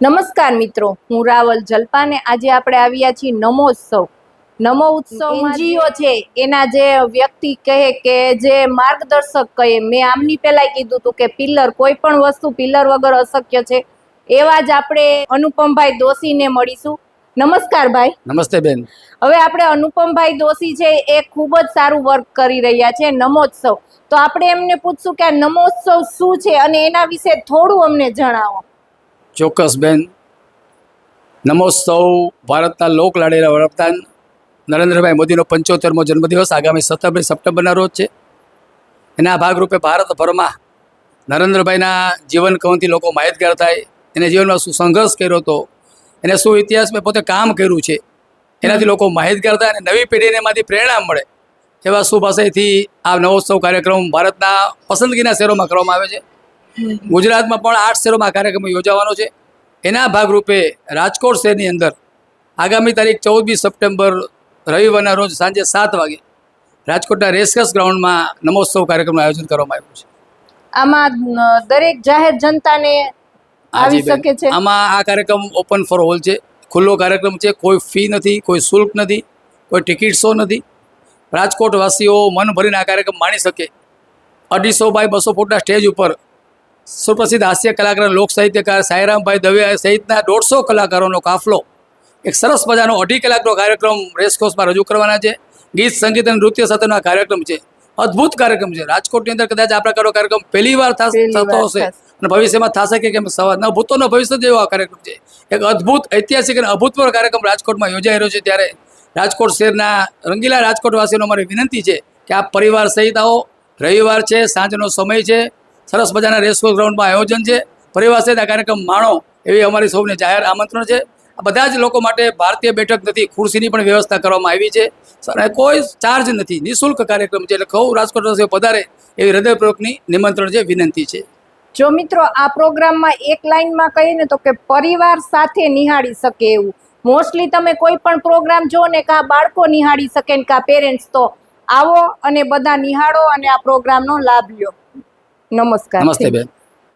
નમસ્કાર મિત્રો હું રાવલ જલપાને. આજે આપણે આવ્યા છીએ નમોત્સવ. નમો ઉત્સવ એનજીઓ છે એના જે વ્યક્તિ કહે કે જે માર્ગદર્શક કહે મેં આમની પહેલા કીધું હતું કે પિલ્લર કોઈ પણ વસ્તુ પિલ્લર વગર અશક્ય છે. એવા જ આપણે અનુપમભાઈ દોશીને મળીશું. નમસ્કાર ભાઈ. નમસ્તે બેન. હવે આપણે અનુપમભાઈ દોશી છે એ ખૂબ જ સારું વર્ક કરી રહ્યા છે નમોત્સવ. તો આપણે એમને પૂછશું કે આ નમોત્સવ શું છે અને એના વિશે થોડું અમને જણાવો. ચોક્કસ બેન. નમોત્સવ ભારતના લોક લાડેલા વડાપ્રધાન નરેન્દ્રભાઈ મોદીનો પંચોતેરમો જન્મદિવસ આગામી સત્તરમી સપ્ટેમ્બરના રોજ છે. એના ભાગરૂપે ભારતભરમાં નરેન્દ્રભાઈના જીવન કવનથી લોકો માહિતગાર થાય, એને જીવનમાં શું સંઘર્ષ કર્યો હતો, એને શું ઇતિહાસ મેં પોતે કામ કર્યું છે, એનાથી લોકો માહિતગાર થાય અને નવી પેઢીને એમાંથી પ્રેરણા મળે, એવા શુભ આશયથી આ નવોત્સવ કાર્યક્રમ ભારતના પસંદગીના શહેરોમાં કરવામાં આવે છે. ગુજરાતમાં પણ આઠ શહેરોમાં કાર્યક્રમ યોજાવાનો છે. એના ભાગરૂપે રાજકોટ શહેરની અંદર આગામી તારીખ ચૌદમી સપ્ટેમ્બર રવિવારના રોજ સાંજે સાત વાગે રાજકોટના રેસકસ ગ્રાઉન્ડમાં નમોત્સવ કાર્યક્રમનું આયોજન કરવામાં આવ્યું છે. આમાં દરેક જાહેર જનતાને આવી શકે છે. આમાં આ કાર્યક્રમ ઓપન ફોર ઓલ છે. ખુલ્લો કાર્યક્રમ છે. કોઈ ફી નથી કોઈ શુલ્ક નથી કોઈ ટિકિટ શો નથી. રાજકોટ વાસીઓ મન ભરીને આ કાર્યક્રમ માણી શકે. અઢીસો બાય બસો ફૂટના સ્ટેજ ઉપર સુપ્રસિદ્ધ હાસ્ય કલાકાર લોક સાહિત્યકાર સાયરામભાઈ દવે સહિતના દોઢસો કલાકારોનો કાફલો. એક સરસ મજાનો અઢી કલાકનો કાર્યક્રમ રેસકોર્સમાં રજૂ કરવાના છે. ગીત સંગીત અને નૃત્ય સાથેનો આ કાર્યક્રમ છે. અદ્ભુત કાર્યક્રમ છે. રાજકોટની અંદર કદાચ આ પ્રકારનો કાર્યક્રમ પહેલી વાર થશે થતો હશે અને ભવિષ્યમાં થશે કે કેમ? સવાર ન ભૂતોનો ભવિષ્ય જેવો આ કાર્યક્રમ છે. એક અદ્ભુત ઐતિહાસિક અને અભૂતપૂર્વ કાર્યક્રમ રાજકોટમાં યોજાઈ રહ્યો છે ત્યારે રાજકોટ શહેરના રંગીલા રાજકોટ વાસીઓનો મારી વિનંતી છે કે આપ પરિવાર સહિત આવો. રવિવાર છે સાંજનો સમય છે. સરસ મજાના રેસકોર્સ ગ્રાઉન્ડમાં આયોજન છે. પરિવાર સહિત આ કાર્યક્રમ માણો એવી અમારી સૌને જાહેર આમંત્રણ છે. બધા જ લોકો માટે ભારતીય બેઠક નથી, ખુરશીની પણ વ્યવસ્થા કરવામાં આવી છે. અને કોઈ ચાર્જ નથી, નિઃશુલ્ક કાર્યક્રમ છે. એટલે ખૌ રાજકોટ પધારે એવી હૃદયપૂર્વકની નિમંત્રણ છે, વિનંતી છે. જો મિત્રો, આ પ્રોગ્રામમાં એક લાઇનમાં કહીએ ને તો કે પરિવાર સાથે નિહાળી શકે એવું. મોસ્ટલી તમે કોઈ પણ પ્રોગ્રામ જો ને કાં બાળકો નિહાળી શકે ને કાં પેરેન્ટ્સ તો આવો અને બધા નિહાળો અને આ પ્રોગ્રામનો લાભ લ્યો. નમસ્કાર નમસ્તે બેન